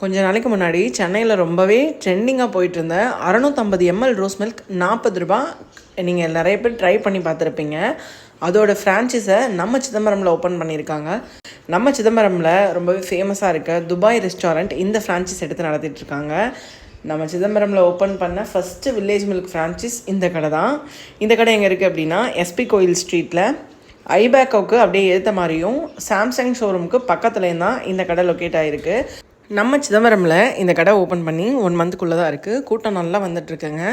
கொஞ்ச நாளைக்கு முன்னாடி சென்னையில் ரொம்பவே ட்ரெண்டிங்காக போயிட்டு இருந்த அறநூற்றம்பது எம்எல் ரோஸ் மில்க் நாற்பது ரூபா. நீங்கள் நிறைய பேர் ட்ரை பண்ணி பார்த்துருப்பீங்க. அதோட ஃப்ரான்ச்சைஸை நம்ம சிதம்பரமில் ஓப்பன் பண்ணியிருக்காங்க. நம்ம சிதம்பரமில் ரொம்பவே ஃபேமஸாக இருக்க துபாய் ரெஸ்டாரண்ட் இந்த ஃப்ரான்ச்சைஸ் எடுத்து நடத்திட்டுருக்காங்க நம்ம சிதம்பரமில் ஓப்பன் பண்ண ஃபஸ்ட்டு வில்லேஜ் மில்க் ஃப்ரான்ச்சைஸ் இந்த கடை தான். இந்த கடை எங்கே இருக்குது அப்படின்னா எஸ்பி கோயில் ஸ்ட்ரீட்டில் ஐபேக்கோவுக்கு அப்படியே ஏற்ற மாதிரியும் சாம்சங் ஷோரூமுக்கு பக்கத்துலேயும் தான் இந்த கடை லொக்கேட் ஆகிருக்கு நம்ம சிதம்பரமில் இந்த கடை ஓப்பன் பண்ணி ஒன் மந்த்துக்குள்ளே தான் இருக்குது கூட்டம் நல்லா வந்துட்டுருக்குங்க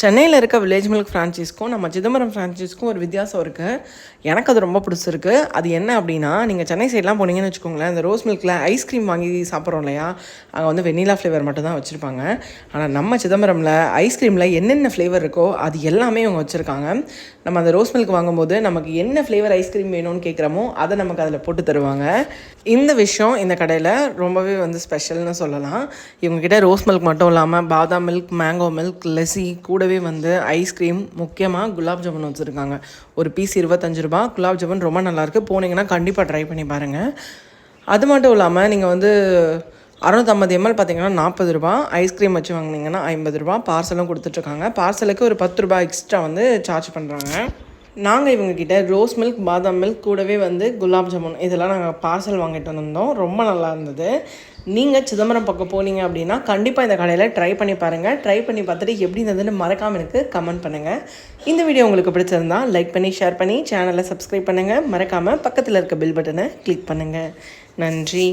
சென்னையில் இருக்க வில்லேஜ் மில்க் ஃப்ரான்ச்சைஸ்க்கும் நம்ம சிதம்பரம் ஃப்ரான்ச்சைஸ்க்கும் ஒரு வித்தியாசம் இருக்குது எனக்கு அது ரொம்ப பிடிச்சிருக்கு. அது என்ன அப்படின்னா நீங்கள் சென்னை சைட்லாம் போனீங்கன்னு வச்சுக்கோங்களேன் இந்த ரோஸ் மில்கில் ஐஸ்கிரீம் வாங்கி சாப்பிட்றோம் இல்லையா? அங்கே வந்து வெண்ணிலா ஃப்ளேவர் மட்டும் தான் வச்சுருப்பாங்க. ஆனால் நம்ம சிதம்பரமில் ஐஸ்கிரீமில் என்னென்ன ஃப்ளேவர் இருக்கோ அது எல்லாமே அவங்க வச்சுருக்காங்க. நம்ம அந்த ரோஸ் மில்க் வாங்கும்போது நமக்கு என்ன ஃப்ளேவர் ஐஸ்கிரீம் வேணும்னு கேட்குறோமோ அதை நமக்கு அதில் போட்டு தருவாங்க. இந்த விஷயம் இந்த கடையில் ரொம்பவே வந்து ஸ்பெஷல்னு சொல்லலாம். இவங்ககிட்ட ரோஸ் மில்க் மட்டும் இல்லாமல் பாதாம் மில்க் மேங்கோ மில்க் லெசி கூடவே வந்து ஐஸ்கிரீம் முக்கியமாக குலாப் ஜாமுன் வச்சுருக்காங்க. ஒரு பீஸ் இருபத்தஞ்சு ரூபா. குலாப் ஜாமுன் ரொம்ப நல்லாயிருக்கு போனீங்கன்னா கண்டிப்பாக ட்ரை பண்ணி பாருங்கள் அது மட்டும் இல்லாமல் நீங்கள் வந்து அறுநூத்தம்பது எம்எல் பார்த்தீங்கன்னா நாற்பது ரூபா. ஐஸ்கிரீம் வச்சு வாங்கினீங்கன்னா ஐம்பது ரூபா. பார்சலும் கொடுத்துட்ருக்காங்க பார்சலுக்கு ஒரு பத்து ரூபா எக்ஸ்ட்ரா வந்து சார்ஜ் பண்ணுறாங்க நாங்கள் இவங்கக்கிட்ட ரோஸ் மில்க் பாதாம் மில்க் கூடவே வந்து குலாப் ஜாமுன் இதெல்லாம் நாங்கள் பார்சல் வாங்கிட்டு வந்திருந்தோம். ரொம்ப நல்லா இருந்தது. நீங்கள் சிதம்பரம் பக்கம் போனீங்க அப்படின்னா கண்டிப்பாக இந்த கடையில் ட்ரை பண்ணி பாருங்கள் ட்ரை பண்ணி பார்த்துட்டு எப்படி இருந்ததுன்னு மறக்காமல் எனக்கு கமெண்ட் பண்ணுங்கள் இந்த வீடியோ உங்களுக்கு பிடிச்சிருந்தா லைக் பண்ணி ஷேர் பண்ணி சேனலை சப்ஸ்கிரைப் பண்ணுங்கள் மறக்காமல் பக்கத்தில் இருக்க பில் பட்டனை கிளிக் பண்ணுங்கள் நன்றி.